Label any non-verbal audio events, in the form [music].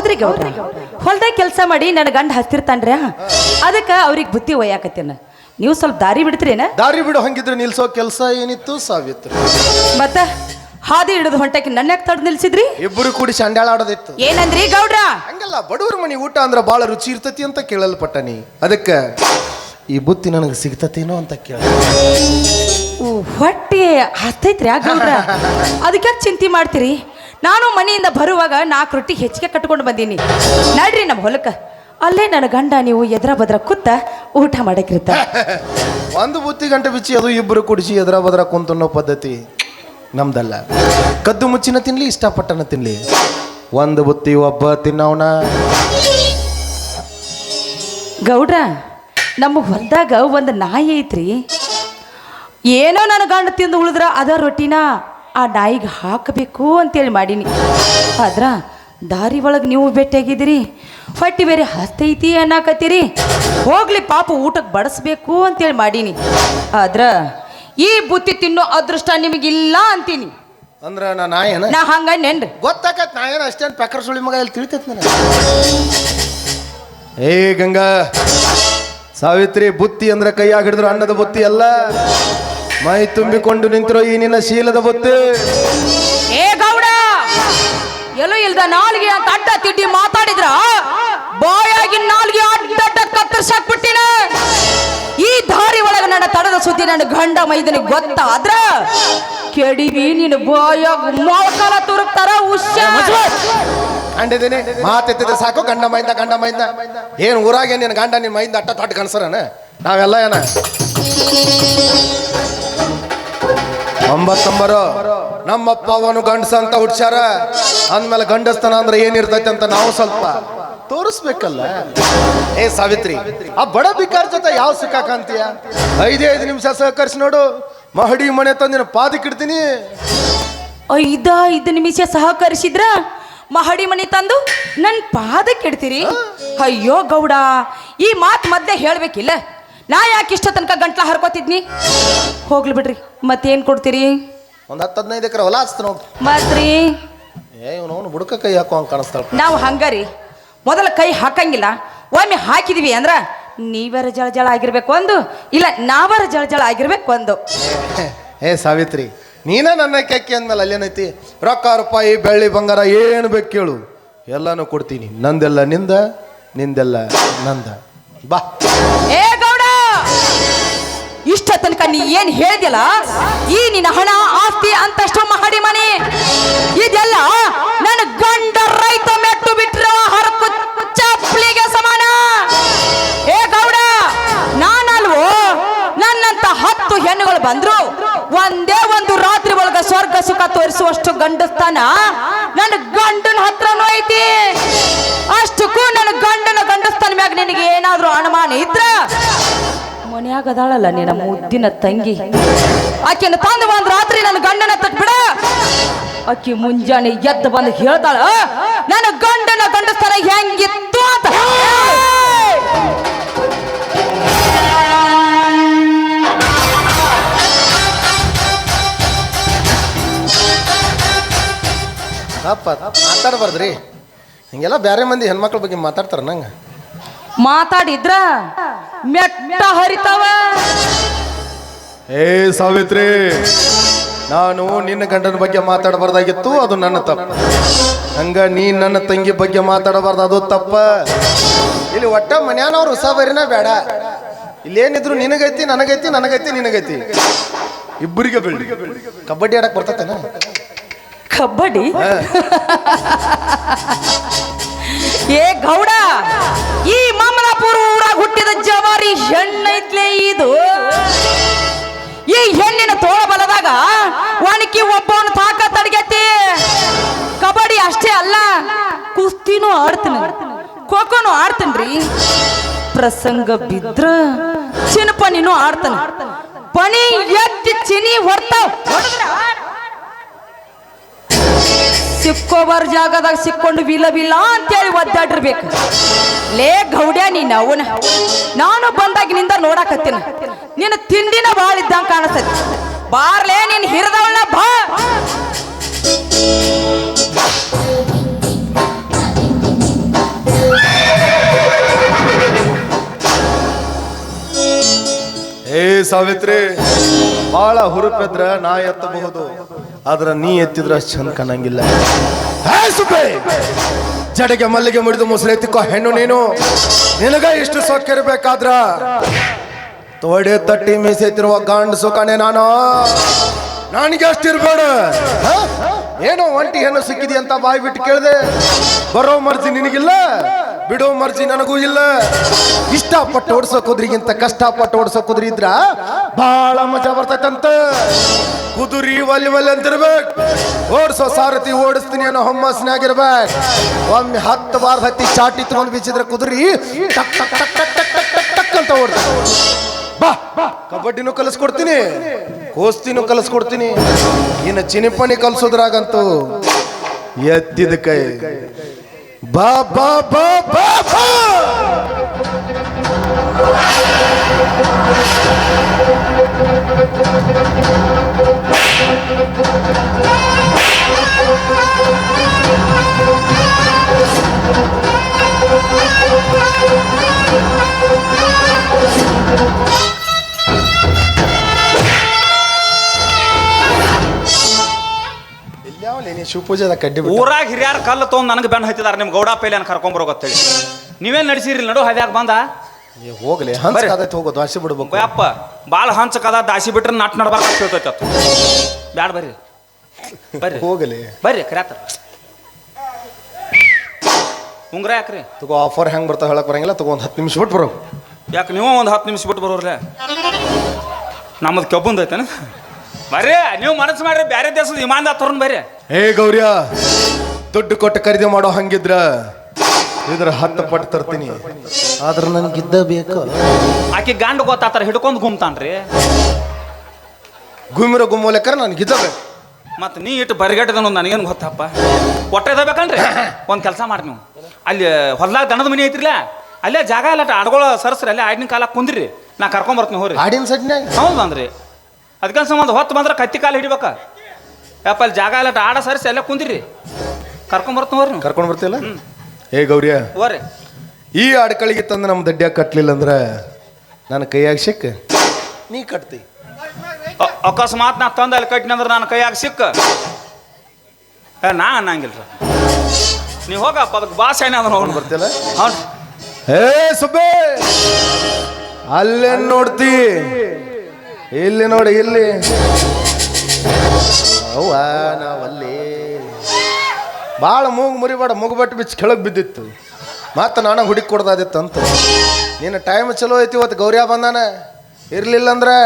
ಹೌದ್ರಿ ಗೌಡ್ರ? ಹೊಲ್ದಾಗ ಕೆಲಸ ಮಾಡಿ ನನ್ನ ಗಂಡ ಹತ್ತಿರ್ತಾನ್ರಿ ಅದಕ್ಕೆ ಅವ್ರಿಗೆ ಬುತ್ತಿ ಒಯ್ಯಾಕತ್ತೇನ? ನೀವು ಸ್ವಲ್ಪ ದಾರಿ ಬಿಡ್ತೀರೇನ? ದಾರಿ ಬಿಡು ಹಂಗಿದ್ರೆ ನಿಲ್ಸೋ ಕೆಲಸ ಏನಿತ್ತು? ಸಾವಿತ್ರಿ. ಮತ್ತ ಹಾದಿ ಹಿಡಿದು ಹೊಂಟಕ್ಕೆ ನನ್ನ ಯಾಕೆ ತಡೆದು ನಿಲ್ಸಿದ್ರಿ? ಇಬ್ಬರು ಕೂಡಿ ಸಂಡ್ಯಾಳ ಆಡೋದಿತ್ತು. ಏನಂದ್ರಿ ಗೌಡ್ರ? ಹಂಗಲ್ಲ ಬಡವ್ರ ಮನಿ ಊಟ ಅಂದ್ರೆ ಬಹಳ ರುಚಿ ಇರ್ತತಿ ಅಂತ ಕೇಳಲ್ಪಟ್ಟನಿ ಅದಕ್ಕೆ ಈ ಬುತ್ತಿ ನನಗೆ ಸಿಗ್ತತೇನೋ ಅಂತ ಕೇಳ. ಹೊಟ್ಟೆ ಹತ್ತೈತ್ರಿ ಆ ಗೌಡ್ರ? [laughs] ಅದಕ್ಕೆ ಚಿಂತೆ ಮಾಡ್ತೀರಿ? ನಾನು ಮನೆಯಿಂದ ಬರುವಾಗ ನಾಲ್ಕು ರೊಟ್ಟಿ ಹೆಚ್ಚಿಗೆ ಕಟ್ಕೊಂಡು ಬಂದೀನಿ. ನಡ್ರಿ ನಮ್ಮ ಹೊಲಕ್ಕೆ. ಅಲ್ಲೇ ನನ್ನ ಗಂಡ ನೀವು ಎದ್ರ ಬದ್ರ ಕೂತ ಊಟ ಮಾಡಕ್ಕಿರ್ತ [laughs] ಒಂದು ಬುತ್ತಿ ಗಂಟೆ ಬಿಚ್ಚಿ ಅದು ಇಬ್ಬರು ಕುಡಿಸಿ ಎದ್ರ ಬದ್ರ ಕುಂತನ್ನೋ ಪದ್ಧತಿ ನಮ್ದಲ್ಲ. ಕದ್ದು ಮುಚ್ಚಿನ ತಿನ್ಲಿ ಇಷ್ಟಪಟ್ಟನ ತಿನ್ಲಿ. ಒಂದು ಬುತ್ತಿ ಒಬ್ಬ ತಿನ್ನವನ ಗೌಡ್ರ ನಮ್ಮ ಹೊಲದಾಗ ಒಂದು ನಾಯಿ ಐತ್ರಿ. ಏನೋ ನನ್ನ ಗಂಡ ತಿಂದು ಉಳಿದ್ರ ಅದ ರೊಟ್ಟಿನ ಆ ನಾಯಿಗೆ ಹಾಕಬೇಕು ಅಂತೇಳಿ ಮಾಡೀನಿ. ಆದ್ರ ದಾರಿ ಒಳಗೆ ನೀವು ಭೇಟಿಯಾಗಿದ್ದೀರಿ ಹೊಟ್ಟಿ ಬೇರೆ ಹಸ್ತೈತಿ ಅನ್ನಕತ್ತೀರಿ ಹೋಗ್ಲಿ ಪಾಪ ಊಟಕ್ಕೆ ಬಡಿಸ್ಬೇಕು ಅಂತೇಳಿ ಮಾಡೀನಿ. ಆದ್ರ ಈ ಬುತ್ತಿ ತಿನ್ನೋ ಅದೃಷ್ಟ ನಿಮಗಿಲ್ಲ ಅಂತೀನಿ. ಅಂದ್ರ ನಾ ನಾಯೇನ ನಾ ಹಂಗ ನೆನ್ರಿ ಗೊತ್ತಾಕತ್ ನಾ ಏನು ಅಷ್ಟೇನು ಪೆಕ್ಕರ್ ಸುಳಿ ಮಗ ಇಲ್ಲಿ ತಿಳಿತೈತ್ ನನಗೆ? ಏ ಗಂಗಾ ಸಾವಿತ್ರಿ ಬುತ್ತಿ ಅಂದ್ರೆ ಕೈಯಾಗ ಹಿಡಿದ್ರು ಅನ್ನದ ಬುತ್ತಿ ಅಲ್ಲ? ಮೈ ತುಂಬಿಕೊಂಡು ನಿಂತಿರೋ ಈ ನಿನ್ನ ಶೀಲದ ಬುತ್ತಿ. ಏ ಗೌಡ ಎಲ್ಲ ಇಲ್ದ ನಾಲ್ಗೆ ಅಂತ ಅಡ್ಡ ತಿಡ್ಡಿ ಮಾತಾಡಿದ್ರ? ಬಾಯಾಗಿ ನಾಲ್ಗೆ ಅಡ್ಡಡ್ಡ ಕತ್ತರಿಸಾಕ್ಬಿಟ್ಟಿನ ಈ ದಾರಿ ಒಳಗೆ ನನ್ನ ತಡದ ಸುದ್ದಿ ನನ್ನ ಗಂಡ ಮೈದನಿಗೆ ಗೊತ್ತಾದ್ರ ಕೆಡಿವಿ ನೀನು ಬಾಯಾಗ ಮೊಳಕಾಲ ತುರುಕ್ತಾರ ಉಶ್ಯ ಕಂಡಿದ್ದೀನಿ ಮಾತೆತ್ತಿದ್ರೆ ಸಾಕು ಗಂಡ ಮೈಂದ ಗಂಡ ಮೈಂದ ಏನು ಊರಾಗೆ ನಿನ್ನ ಗಂಡ ನಿನ್ನ ಮೈಂದ ಅಟ್ಟ ತೊಟ್ಟು ಕನ್ಸರನ ನಾವೆಲ್ಲ ಏನ? ಒಂಬತ್ತೊಂಬರು. ನಮ್ಮಪ್ಪ ಅವನು ಗಂಡಸ ಅಂತ ಹುಡ್ಸ್ಯಾರ. ಅಂದ್ಮೇಲೆ ಗಂಡಸ್ತನ ಅಂದ್ರೆ ಏನಿರ್ತೈತೆ ಅಂತ ನಾವು ಸ್ವಲ್ಪ ತೋರಿಸ್ಬೇಕಲ್ಲ. ಏ ಸಾವಿತ್ರಿ ಆ ಬಡ ಬಿಕಾರ ಜೊತೆ ಯಾವ ಸಿಕ್ಕಾಕಂತೀಯ ಐದೇ ಐದು ನಿಮಿಷ ಸಹಕರಿಸಿ ನೋಡು. ಮಹಡಿ ಮನೆ ತಂದಿನ ಪಾದಕ್ಕಿಡ್ತೀನಿ ಐದ ಐದು ನಿಮಿಷ ಸಹಕರಿಸಿದ್ರ ಮಹಡಿ ಮನೆ ತಂದು ನನ್ನ ಪಾದಕ್ಕೆ ಇಡ್ತೀರಿ ಅಯ್ಯೋ ಗೌಡ ಈ ಮಾತು ಮಧ್ಯೆ ಹೇಳ್ಬೇಕಿಲ್ಲ. ನಾ ಯಾಕೆ ಇಷ್ಟ ತನಕ ಗಂಟ್ಲ ಹರ್ಕೋತಿದ್ನಿ? ಹೋಗ್ಲಿ ಬಿಡ್ರಿ ಮತ್ತೇನು ಕೊಡ್ತೀರಿ? ಒಂದು ಹತ್ತು ಹದಿನೈದು ಎಕರೆ ಹೊಲ ಹಚ್ತ ನೋಡ್ರಿ ಮತ್ರಿ? ಏ ಇವನು ಬುಡಕ ಕೈ ಹಾಕೋ ಹಂಗೆ ಕಾಣಿಸ್ತಾಳ ನಾವು ಹಂಗಾರಿ ಮೊದಲ ಕೈ ಹಾಕಂಗಿಲ್ಲ ಒಮ್ಮೆ ಹಾಕಿದ್ವಿ ಅಂದ್ರ ನೀವರ ಜಳ ಜಳ ಆಗಿರ್ಬೇಕು ಒಂದು ಇಲ್ಲ ನಾವರ ಜಳ ಜಳ ಆಗಿರ್ಬೇಕು ಒಂದು. ಏ ಸಾವಿತ್ರಿ ನೀನ ನನ್ನ ಕೆಕ್ಕಿ ಅಂದ್ಮೇಲೆ ಅಲ್ಲೇನೈತಿ ರೊಕ್ಕ ರೂಪಾಯಿ ಬೆಳ್ಳಿ ಬಂಗಾರ ಏನು ಬೇಕು ಕೇಳು. ಎಲ್ಲಾನು ಕೊಡ್ತೀನಿ ನಂದೆಲ್ಲ ನಿಂದ ನಿಂದೆಲ್ಲ ನಂದ. ಬಾ. ಇಷ್ಟ ತನಕ ನೀ ಏನ್ ಹೇಳ್ದಿಲ್ಲ? ಈ ನಿನ್ನ ಹಣ ಆಸ್ತಿ ಅಂತಷ್ಟು ಮಹಡಿ ಮನೆ. ಇದೆಲ್ಲ ನನ್ನ ಗಂಡ ರೈತ ಮೆಟ್ಟು ಬಿಟ್ರ ಹರಕು ಚಪ್ಪಲಿಗೆ ಸಮಾನ. ಏ ಗೌಡ, ನಾನಲ್ವೋ? ನನ್ನಂತ ಹತ್ತು ಹೆಣ್ಣುಗಳು ಬಂದ್ರು, ಒಂದೇ ಒಂದು ರಾತ್ರಿ ಒಳಗ ಸ್ವರ್ಗ ಸುಖ ತೋರಿಸುವಷ್ಟು ಗಂಡಸ್ತಾನ ನನ್ನ ಗಂಡನ ಹತ್ರನೂ ಐತಿ. ಅಷ್ಟಕ್ಕೂ ನನ್ನ ಗಂಡನ ಗಂಡಸ್ತಾನ ಮ್ಯಾಗ ನಿನಗೆ ಏನಾದ್ರೂ ಅನುಮಾನ ಇದ್ರ? ಮನ್ಯಾಗ ಅದಾಳಲ್ಲ ನಿನ್ನ ಮುದ್ದಿನ ತಂಗಿ. ಆಕೆನ ತಂದು ಒಂದ್ ರಾತ್ರಿ ನನ್ನ ಗಂಡನ ತಟ್ಬಿಡ ಆಕಿ ಮುಂಜಾನೆ ಎದ್ದು ಬಂದು ಹೇಳ್ತಾಳ ನನ್ನ ಗಂಡನ ಗಂಡಸ್ತಾನ ಹೆಂಗಿತ್ತು ಅಂತ. ಮಾತಾಡಬಾರ್ದ್ರಿ. ಹಿಂಗೆಲ್ಲ ಬೇರೆ ಮಂದಿ ಹೆಣ್ಮಕ್ಳ ಬಗ್ಗೆ ಮಾತಾಡ್ತಾರ ನಂಗೆ. ಮಾತಾಡಿದ್ರ ಮೆಟ್ಟ ಹರಿತಾವ. ಏ ಸಾವಿತ್ರಿ ನಾನು ನಿನ್ನ ಗಂಡನ ಬಗ್ಗೆ ಮಾತಾಡಬಾರ್ದಾಗಿತ್ತು ಅದು ನನ್ನ ತಪ್ಪು. ಹಂಗ ನೀ ನನ್ನ ತಂಗಿ ಬಗ್ಗೆ ಮಾತಾಡಬಾರ್ದು ಅದು ತಪ್ಪ. ಇಲ್ಲಿ ಒಟ್ಟ ಮನ್ಯಾನವ್ರು ಉಸಾಬರಿನ ಬೇಡ. ಇಲ್ಲೇನಿದ್ರು ನಿನಗೈತಿ ನನಗೈತಿ ನನಗೈತಿ ನಿನಗೈತಿ. ಇಬ್ಬರಿಗೆ ಬೆಳ್ಳಿ ಕಬಡ್ಡಿ ಆಡಕ್ ಬರ್ತತೇನ? ಕಬಡ್ಡಿ? [laughs] ಏ ಗೌಡ, ಈ ಮಾಮಲಾಪುರ ಊರಾಗ ಹುಟ್ಟಿದ ಜವಾರಿ ಹೆಣ್ಣೈತ್ಲೆ ಇದು. ಈ ಹೆಣ್ಣಿನ ತೋಳ ಬಲದಾಗ ಒಣಕಿ ಒಬ್ಬವನ ತಾಕ ತಡಗತಿ. ಕಬಡ್ಡಿ ಅಷ್ಟೇ ಅಲ್ಲ, ಕುಸ್ತಿನೂ ಆಡ್ತೀನಿ. ಖೋಖೋನು ಆಡ್ತೀನಿ ಪ್ರಸಂಗ ಬಿದ್ರ ಚಿನ್ನಪಣಿನೂ ಆಡ್ತಾನ. ಪಣಿ ಎತ್ತಿ ಚಿನಿ ಹೊರ್ತಾವ್ ಸಿಕ್ಕೋಬಾರ ಜಾಗದಾಗ ಸಿಕ್ಕೊಂಡು ವಿಲ ವಿಲ ಅಂತೇಳಿ ಒದ್ದಾಡಿರ್ಬೇಕು. ಲೇ ಗೌಡ್ಯ ನೀನು ಅವನ. ನಾನು ಬಂದಾಗಿನಿಂದ ನೋಡಾಕತ್ತಿನ. ನಿನ್ನ ತಿಂಡಿನ ಭಾಳ ಇದ್ದಂಗೆ ಕಾಣಿಸ್ತೈತಿ. ಬಾರ್ಲೇ ನೀನು ಹಿರಿದವಳನ್ನ ಬಾ. ಏ ಸಾವಿತ್ರಿ ಬಹಳ ಹುರುಪಿದ್ರೆ ನಾ ಎತ್ತಬಹುದು. ಆದ್ರ ನೀ ಎತ್ತಿದ್ರೆ ಅಷ್ಟು ಚಂದ ಕಾಣಂಗಿಲ್ಲ. ಜಡೆಗೆ ಮಲ್ಲಿಗೆ ಮುಡಿದು ಮೊಸರು ಎತ್ತಿಕೋ ಹೆಣ್ಣು ನೀನು. ನಿನಗ ಇಷ್ಟು ಸೊಕ್ಕಿರ್ಬೇಕಾದ್ರ ತೋಡೆ ತಟ್ಟಿ ಮೀಸೆತ್ತಿರುವ ಗಂಡಸು ಕಣೆ ನಾನು. ನನಗೆ ಅಷ್ಟಿರ್ಬೇಡ? ಏನೋ ಒಂಟಿ ಹೆಣ್ಣು ಸಿಕ್ಕಿದಿ ಅಂತ ಬಾಯಿ ಬಿಟ್ಟು ಕೇಳಿದೆ. ಬರೋ ಮರ್ಜಿ ನಿನಗಿಲ್ಲ? ಬಿಡೋ ಮರ್ಜಿ ನನಗೂ ಇಲ್ಲ. ಇಷ್ಟಪಟ್ಟು ಓಡಿಸೋ ಕುದುರಿಗಿಂತ ಕಷ್ಟಪಟ್ಟು ಓಡಿಸೋ ಕುದುರಿ ಇದ್ರ ಬಹಳ ಮಜಾ ಬರ್ತೈತಂತ. ಕುದುರಿ ಒಲಿ ಒಲಿ ಅಂತಿರ್ಬೇಕು. ಓಡಿಸೋ ಸಾರಥಿ ಓಡಿಸ್ತೀನಿ ಅನ್ನೋ ಹೊಮ್ಮಸ್ನಾಗಿರ್ಬೇಕು ಒಮ್ಮೆ ಹತ್ತು ಬಾರ್ ಹತ್ತಿ ಚಾಟಿ ತಗೊಂಡು ಬೀಚಿದ್ರೆ ಕುದುರಿ ಟಕ್ ಟಕ್ ಟಕ್ ಟಕ್ ಟಕ್ ಅಂತ ಓಡ್ತದೆ. ಬಾ ಕಬಡ್ಡಿನೂ ಕಲಿಸ್ಕೊಡ್ತೀನಿ, ಕೋಸ್ತಿನೂ ಕಲಿಸ್ಕೊಡ್ತೀನಿ. ಇನ್ನು ಚಿನಿಪಣಿ ಕಲಿಸೋದ್ರಾಗಂತೂ ಎತ್ತಿದ ಕೈ. Ba ba ba ba ha! ಶಿವಪೂಜೆದ ಕಡ್ಡಿ ಬಿಟ್ಟು. ಊರಾಗ ಹಿರಿಯರ ಕಲ್ಲು ತೊಗೊಂಡು ನನಗೆ ಬೆನ್ನ ಹತ್ತಿದಾರೆ ನಿಮ್ ಗೌಡ ಪೈಲಿ ಅನ್ ಕರ್ಕೊಂಬರೋಗತ್ತೇಳಿ ನೀವೇನ್ ನಡ್ಸಿರಿ ನಡು ಹದ್ಯಾಗ ಬಂದ? ಏ, ಹೋಗ್ಲಿ ಬರ್ರಿ. ಕಾದೈತೆ ಹೋಗೋದು ಬಿಡ್ಬೇಕು. ಅಪ್ಪ ಭಾಳ ಹಂಚ ಕದ ದಾಸಿ ಬಿಟ್ರೆ ನಾಟ್ ನಡ್ಬಾರ್ದು ಹೇಳ್ತೈತೆ ಅತ್ತು. ಬ್ಯಾಡ ಬರ್ರಿ. ಬರ್ರಿ. ಹೋಗಲಿ. ಬರ್ರಿ ಕರ್ಯಾತ ಉಂಗ್ರ ಯಾಕ್ರಿ? ತಗೋ ಆಫರ್ ಹೆಂಗ್ ಬರ್ತಾವ ಹೇಳಕ್ ಬರಂಗಿಲ್ಲ ತಗೋ ಒಂದು ಹತ್ತು ನಿಮಿಷ ಬಿಟ್ಟು ಬರೋ. ಯಾಕೆ ನೀವು ಒಂದು ಹತ್ತು ನಿಮಿಷ ಬಿಟ್ಟು ಬರೋರ್ಲೆ? ನಮ್ಮದು ಕೆಬ್ಬಂದು ಐತೇನ ಬರ್ರಿ ನೀವು ಮನಸ್ಸು ಮಾಡ್ರಿ ಬೇರೆ ದೇಶದ ವಿಮಾನದ ತೋರ್ನ್ ಬರ್ರಿ. ಹೇ ಗೌರ್ಯ ದುಡ್ಡು ಕೊಟ್ಟು ಖರೀದಿ ಮಾಡೋ ಹಂಗಿದ್ರ ಇದ್ರ ಹತ್ತು ಪಟ್ಟು ತರ್ತೀನಿ. ಆದ್ರೆ ನನ್ಗಿದ್ದ ಬೇಕು. ಆಕೆ ಗಂಡ ಗೊತ್ತಾತಾರ ಹಿಡ್ಕೊಂಡು ಗುಮ್ತಾನ್ರಿ. ಗುಮ್ಮಿರೋ ಗುಮ್ಮೋ ಲೆಕ್ಕರ ನನ್ಗಿದ್ದ ಬೇಕು. ಮತ್ತೆ ನೀ ಇಟ್ಟು ಬರಿಗಟ್ಟದನು ನನಗೇನು ಗೊತ್ತಪ್ಪ? ಹೊಟ್ಟೆ ತಗೋಬೇಕನ್ರಿ ಒಂದು ಕೆಲಸ ಮಾಡಿ ನೀವು. ಅಲ್ಲಿ ಹೊಲ್ದಾಗ ದನದ ಮನೆ ಐತ್ರಿಲ್ಲ? ಅಲ್ಲೇ ಜಾಗ ಎಲ್ಲ ಆಡ್ಗೋಳ ಸರ್ಸ್ರಿ ಅಲ್ಲೇ ಆಡಿನ ಕಾಲ ಕುಂದ್ರಿ. ನಾ ಕರ್ಕೊಂಬರ್ತೀನಿ ಹೋರಿ ಆಡಿನ ಸಡ್ನ್ಯಾಗ ಹೌದು ಬಂದ್ರಿ ಅದಕ್ಕೆ ಸಂಬಂಧ ಹೊತ್ತು ಬಂದ್ರೆ ಕತ್ತಿ ಕಾಲು ಹಿಡಿಬೇಕ. ಯಪ್ಪ ಅಲ್ಲಿ ಜಾಗ ಇಲ್ಲ ಆಡ ಸರಿಸಿ ಎಲ್ಲ ಕುಂದಿರಿ ಕರ್ಕೊಂಬರ್ತೀನಿ ಹೋರಿ ನೀವು. ಕರ್ಕೊಂಡು ಬರ್ತಿಲ್ಲ ಹೇ ಗೌರಿ ಹೋರಿ ಈ ಆಡ್ಕಳಿಗೆ ತಂದು ನಮ್ಮ ದಡ್ಡ್ಯಾಗ ಕಟ್ಲಿಲ್ಲ ಅಂದ್ರೆ ನನ್ನ ಕೈಯಾಗ ಸಿಕ್ಕ? ನೀ ಕಟ್ತಿ. ಅ- ಅಕಸ್ಮಾತ್ ನಾ ತಂದು ಅಲ್ಲಿ ಕಟ್ಟಿನ ಅಂದ್ರೆ ನನ್ನ ಕೈಯಾಗ ಸಿಕ್ಕ? ಏ ನಾ ಅನ್ನಂಗಿಲ್ಲ ನೀವು ಹೋಗಪ್ಪ ಅದಕ್ಕೆ ಭಾಷೆ ಅಂದ್ರೆ ಹೋಗಿ ಬರ್ತಿಲ್ಲ ಹೌದು ಏ ಸುಬ್ಬೆ ಅಲ್ಲೇನು ನೋಡ್ತಿ? ಇಲ್ಲಿ ನೋಡಿ, ಇಲ್ಲಿ. ಅವ್ವ, ನಾವಲ್ಲಿ. ಭಾಳ ಮೂಗು ಮುರಿಬೇಡ, ಮುಗುಬಟ್ಟು ಬಿಚ್ಚಿ ಕೆಳಗೆ ಬಿದ್ದಿತ್ತು. ಮತ್ತೆ ನಾನು ಹುಡುಕಿ ಕೊಡ್ದಾದಿತ್ತು ಅಂತ ನೀನು ಟೈಮ್ ಚಲೋ ಐತಿ ಇವತ್ತು ಗೌರ್ಯ ಬಂದಾನೆ. ಇರಲಿಲ್ಲ ಅಂದ್ರೆ